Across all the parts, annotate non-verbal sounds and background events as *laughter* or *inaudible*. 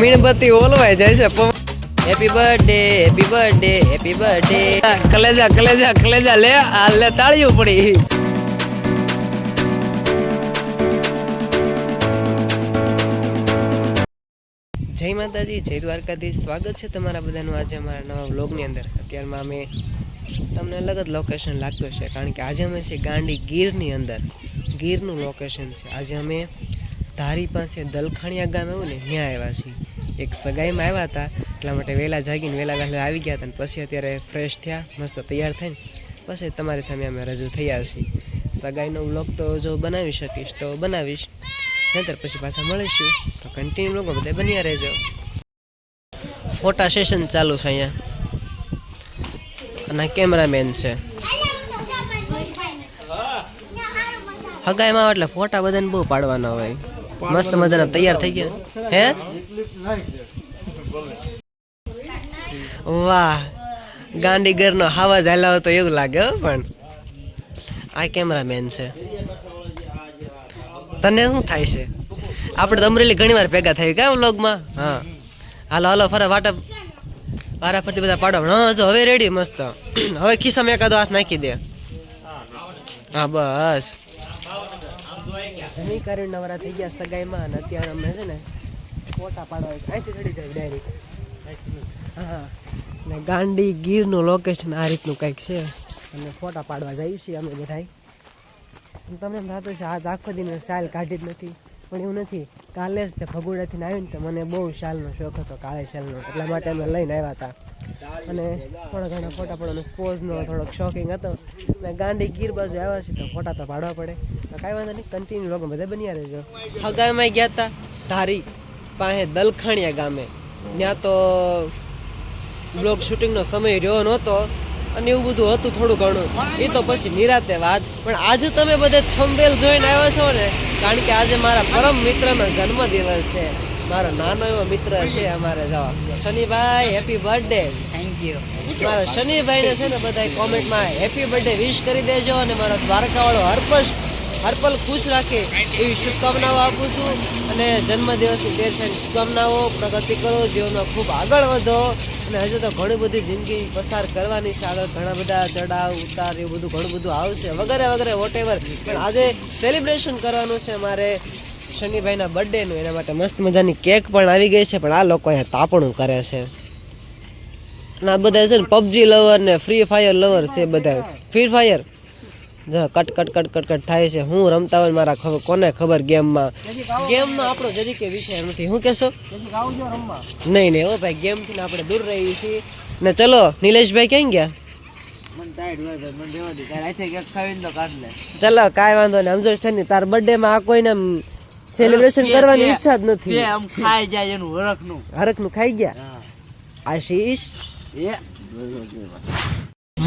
મીણબત્તી ઓલવાય જાય છે happy birthday happy birthday happy birthday કલેજા કલેજા કલેજા લે આ લે તાળીઓ પડી. જય માતાજી જય દ્વારકાધીશ. સ્વાગત છે તમારા બધાનું આજે અમારા નવા વ્લોગની અંદર. અત્યારમાં અમે તમને અલગ જ લોકેશન લાગતું છે કારણ કે આજે અમે છીએ ગાંડી ગીરની અંદર. ગીરનું લોકેશન છે. આજે અમે ધારી પાસે દલખાણિયા ગામ એવું ને ત્યાં આવ્યા છીએ. એક સગાઈમાં આવ્યા હતા, એટલા માટે વહેલા જાગીને વહેલા વહેલા આવી ગયા હતા અને પછી અત્યારે ફ્રેશ થયા, મસ્ત તૈયાર થઈને પછી તમારી સામે અમે રજૂ થયા છીએ. સગાઈનો બ્લોગ તો જો બનાવી શકીશ તો બનાવીશ. નહીતર પછી પાછા મળીશું. તો કન્ટિન્યુ લોકો બધા બન્યા રહેજો. ફોટા સેશન ચાલુ છે અહીંયા. અને કેમેરામેન છે. હગાઈમાં એટલે ફોટા બધાને બહુ પાડવાના હોય. મસ્ત મજાના તૈયાર થઈ ગયા. હે? વાહ. ગાંડીગરનો હાવા હાલાવો તો એવું લાગે પણ. આ કેમેરામેન છે. તને શું થાય છે? આપણે અમરેલી ઘણી વાર ભેગા થઈ ગયા વ્લોગમાં? હા. હાલો હાલો, ફરા વાટા વારા ફરતી બધા પાડો. હા, જો, હવે રેડી મસ્ત. હવે ખિસ્સામાં એકાદો હાથ નાખી દે. હા, બસ. જમી કરી નવરા થઈ ગયા સગાઈમાં અને અત્યારે અમે છે ને ફોટા પાડવા અહીંથી ચડી જાય ડાયરેક્ટ હા. ને ગાંડી ગીરનું લોકેશન આ રીતનું કંઈક છે. અને ફોટા પાડવા જઈએ છીએ અમે બધાય. તમને એમ થતું છે આજ આખો દિન મેં શાલ કાઢી જ નથી. પણ એવું નથી. કાલે જ તે ભગોડાથી આવ્યું ને તો મને બહુ શાલનો શોખ હતો, કાળે શાલનો એટલા માટે અમે લઈને આવ્યા હતા. અને થોડા ઘણા ફોટા પડવાનો સ્પોઝનો થોડોક શોખિંગ હતો. ને ગાંડી ગીર બાજુ આવ્યા છે તો ફોટા તો પાડવા પડે. કાંઈ વાંધો નહીં કન્ટિન્યુ લોકો બધા બન્યા રહેજો. હગાઈમાં ગયા હતા ધારી પાસે દલખાણિયા ગામે. ત્યાં તો બ્લોગ શૂટિંગનો સમય રહ્યો નહોતો અને એવું બધું હતું થોડું ઘણું. એ તો પછી નિરાતે વાત. પણ આજે તમે બધે થંબેલ જોઈને આવ્યા છો ને કારણ કે આજે મારા પરમ મિત્રનો જન્મદિવસ છે. મારો નાનો એવો મિત્ર છે અમારે જવા Shanibhai happy birthday thank you મારા શનિભાઈને છે ને બધા કોમેન્ટમાં હેપી બર્થડે વિશ કરી દેજો અને મારો દ્વારકાવાળો હરપશ હરપલ ખુશ રાખે એવી શુભકામનાઓ આપું છું અને જન્મદિવસની ઢેર સારી શુભકામનાઓ, પ્રગતિ કરો, જીવનમાં ખૂબ આગળ વધો અને હજુ તો ઘણી બધી જિંદગી પસાર કરવાની છે. આગળ ઘણા બધા ચડાવ ઉતાર એવું બધું ઘણું બધું આવશે વગેરે વગેરે વોટેવર પણ આજે સેલિબ્રેશન કરવાનું છે મારે શનિભાઈના બર્થડેનું એના માટે મસ્ત મજાની કેક પણ આવી ગઈ છે, પણ આ લોકો અહીંયા તાપણું કરે છે. અને આ બધા છે ને, પબજી લવર ને ફ્રી ફાયર લવર છે બધા. ફ્રી ફાયર જો cut cut cut cut cut થાય છે. હું રમતા હોય મારા ખબર કોને ખબર ગેમમાં? ગેમમાં આપણો જરીકે વિષય નથી. શું કહેશો? નહીં નહીં ઓ ભાઈ ગેમથી ને આપણે દૂર રહીએ છીએ. ને ચલો નિલેશભાઈ ક્યાં ગયા? ચલો કાંઈ વાંધો નહીં. સમજો છે ને તાર બર્થડેમાં આ કોઈને સેલિબ્રેશન કરવાની ઈચ્છા જ નથી. આમ ખાઈ જાય એનું હરખનું. હરખનું ખાઈ ગયા? હા. આશીષ? એ.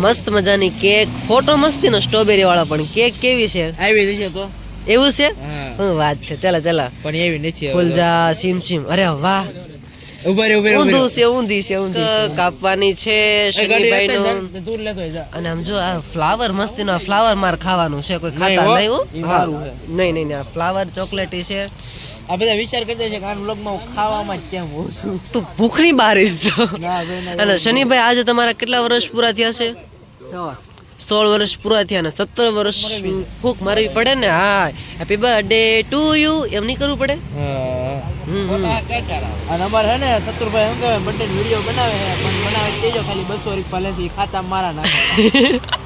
મસ્ત મજાની કેક ફોટો મસ્તીનો સ્ટ્રોબેરી વાળો પણ કેક કેવી છે? આવી છે તો એવું છે? હું. વાત છે. ચાલો ચાલો. પણ એવી નથી ફૂલજા સીમ સીમ અરે વાહ. ઊભા રે ઊભા રે, ઊંધું છે ઊંધી છે ઊંધી છે. કાપવાની છે અને આમ જો આ ફ્લાવર મસ્તીનો ફ્લાવર માર ખાવાનું છે. કોઈ ખાતા નહીં નહીં નહીં આ ફ્લાવર ચોકલેટી છે. આ બધા વિચાર કરતા છે કે આ વ્લોગમાં હું ખાવામાં જ કેમ હોઉં છું. તું ભૂખની બારીશ છો. ના અને શનિભાઈ આજે તમારા કેટલા વર્ષ પૂરા થયા છે? સોળ વર્ષ પૂરા થયા ને સત્તર વર્ષ ફૂક મારવી પડે ને? હા હેપી બર્થડે ટુ યુ એમ નહીં કરવું પડે. અને અમારે હે ને કહેવાય બર્થડે વીડિયો બનાવે પણ બનાવે તેજો ખાલી બસો રૂપિયા લેશે ખાતા મારા નાખે. *laughs*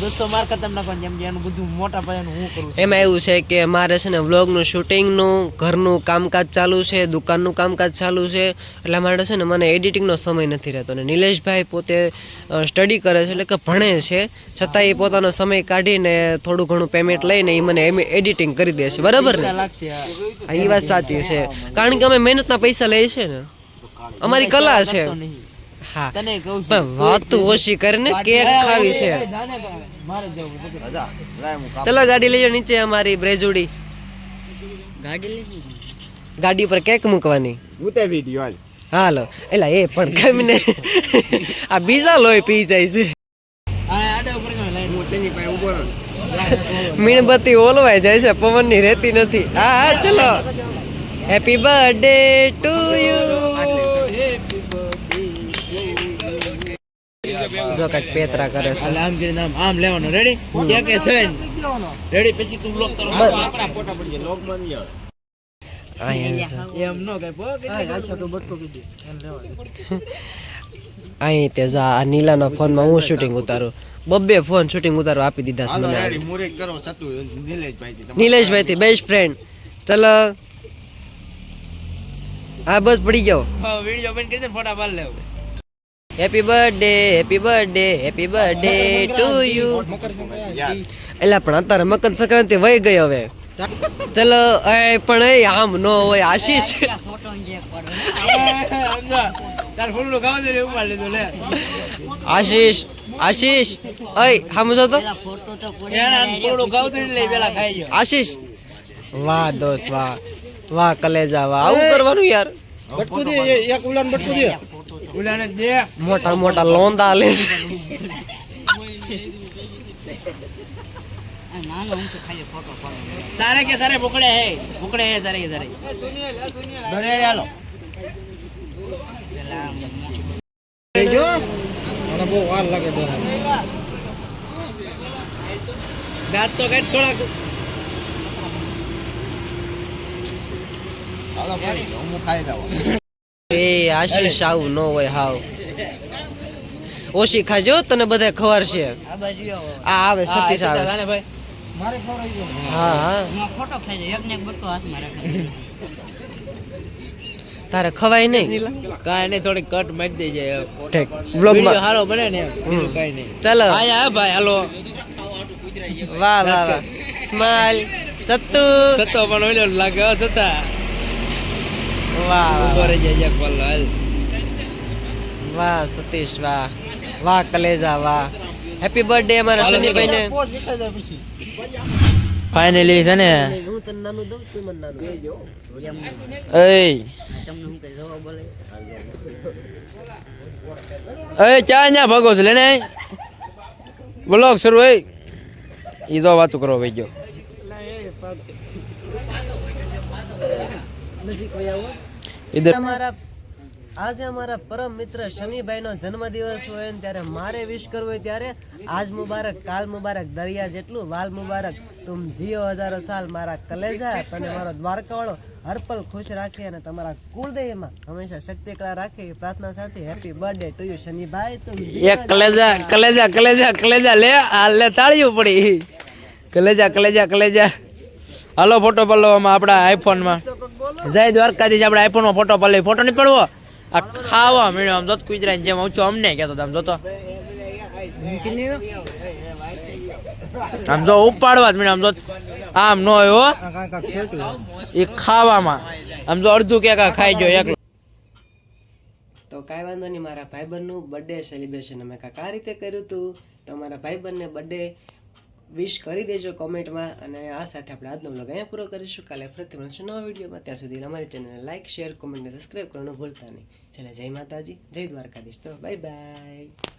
બસો માર ખાતા નાખવાનું જેમ કે એનું બધું મોટા પાયાનું હું કરું એમાં એવું છે કે મારે છે ને વ્લોગનું શૂટિંગનું ઘરનું કામકાજ ચાલુ છે દુકાનનું કામકાજ ચાલુ છે એટલે મારે છે ને મને એડિટિંગનો સમય નથી રહેતો. ને નિલેશભાઈ પોતે સ્ટડી કરે છે એટલે કે ભણે છે છતાં એ પોતાનો સમય કાઢીને થોડું ઘણું પેમેન્ટ લઈને એ મને એડિટિંગ કરી દે છે. બરાબર ને? એ વાત સાચી છે. કારણ કે અમે મહેનતના પૈસા લઈએ છે ને. અમારી કલા છે. હા. તને કહું છું વાત ઓછી કરીને કેક ખાવી છે. મારે જવું ચલો ગાડી લઈ નીચે અમારી બ્રેજુડી. ગાડી લઈ ગાડી પર કેક મૂકવાની. ઉતે વિડિયો હાલ હાલો એલા એ પણ કમને આ બીજા લોહી પી જાય છે. મીણબત્તી ઓલવાઈ જાય છે પવનની રહેતી નથી. હા હા ચલો. હેપી બર્થડે ટુ યુ જો કાચ પેતરા કરે છે. એટલે આમ કરીને આમ આમ લેવાનું. રેડી કે કે થઈને રેડી પછી તું બ્લોક કરો. આપણા ફોટા પડી લોકમાં નહીં આવે. એમ નો કઈ પો કે બટકો કીધી. એમ લેવાનું. અહીં તે જા નીલાના ફોનમાં હું શૂટિંગ ઉતારું. બબ્બે ફોન શૂટિંગ ઉતારું આપી દીધા છે મને નિલેશભાઈ થી બેસ્ટ ફ્રેન્ડ ચલો. હા બસ પડી ગયો. હા વિડિયો બંધ કરી દે ફોટા પાડ લેવ. Happy birthday happy birthday happy birthday to you એટલે પણ અત્યારે મકર સંક્રાંતિ વહી ગઈ હવે. ચલો એ પણ એ આમ નો હોય આશીષ. આશીષ આશીષ. અય સમજો તો. એના ફૂલનું ગાવ દે લે પેલા ખાઈ ગયો. આશીષ. વાહ દોસ્ત વાહ. વાહ કલેજા વાહ. આવું કરવાનું યાર. બટકું દે એક ઉલાન બટકું દે. મોટા મોટા લોંદા લે છે. સારે કે સારે પકડે હે. પકડે હે સારે કે સારે. દરે હાલો. જો. મને બહુ વાર લાગે દોરા દાંત તો કઈ થોડાક. હાલો ભાઈ હું ખાઈ જાવ એ આશીષ આવું ન હોય હાવ. ઓછી ખાજો તને બધા ખબર છે. આ આવે. સતીશ આવે. હા હા. તારે ખવાય નહીં. કાંઈ નહીં થોડી કટ મારી દેજે. ઠીક બ્લોગમાં સારો બને ને બીજું કાંઈ નહીં. ચાલો. આયા હે ભાઈ હાલો. વાહ વાહ વાહ. સ્માઈલ સત્તુ. સતો પણ ઓલો લાગે સતા વાહ ઊભો રહી જાય પલ્લો હાલ વાહ સતીશ વાહ વાહ કલેજા વાહ હેપી બર્થડે અમારા હાલો, શનિભાઈ ને ફાઇનલી છે ને હું તને નાનું દઉં તું મને નાનું એય એ ચા ન્યા ભાગો છે લેને બ્લોગ શરૂ હોય ઈ જો વાતું કરો ભાઈ ગયો નજીક આવો અમારા આજે અમારા પરમ મિત્ર શનિભાઈનો જન્મદિવસ હોય ને ત્યારે મારે વિશ કરવું હોય ત્યારે આજ મુબારક કાલ મુબારક દરિયા જેટલું વાલ મુબારક. તુમ જીઓ હજારો સાલ મારા કલેજા તને મારો દ્વારકાવાળો હરપલ ખુશ રાખે અને તમારા કુળદેવમાં હંમેશા શક્તિ કળા રાખે. એ પ્રાર્થના સાથે હેપી બર્થડે ટુ યુ શનિભાઈ. તુમ એક કલેજા કલેજા કલેજા કલેજા લે આ લે તાળીયું પડી. કલેજા કલેજા કલેજા. હાલો ફોટો પલ્લો આપણા આઈફોનમાં જય દ્વારકાધીશ, આપણે આઈફોનમાં ફોટો પડે ફોટો નહીં પડવો? આ ખાવા મળ્યો આમ જોત કુજરાની જેમ આવું અમને કહેતો આમ જોતો. આમ જો ઉપાડવા જ મળ્યો આમ જો આમ નો હોય એ ખાવામાં. આમ જો અડધું કે ખાઈ ગયો એકલો. તો કાંઈ વાંધો નહીં, મારા ભાઈબંધનું બર્થડે સેલિબ્રેશન અમે કાંઈક આ રીતે કર્યું હતું તો મારા ભાઈબંધને બર્થડે વિશ કરી દેજો કોમેન્ટમાં અને આ સાથે આપણે આજનો વ્લોગ અહીંયા પૂરો કરીશું. કાલે ફરીથી મળશું નવા વિડીયોમાં. ત્યાં સુધી અમારી ચેનલને લાઇક શેર કોમેન્ટને સબસ્ક્રાઈબ કરવાનું ભૂલતા નહીં. ચાલે, જય માતાજી, જય દ્વારકાધીશ. તો બાય બાય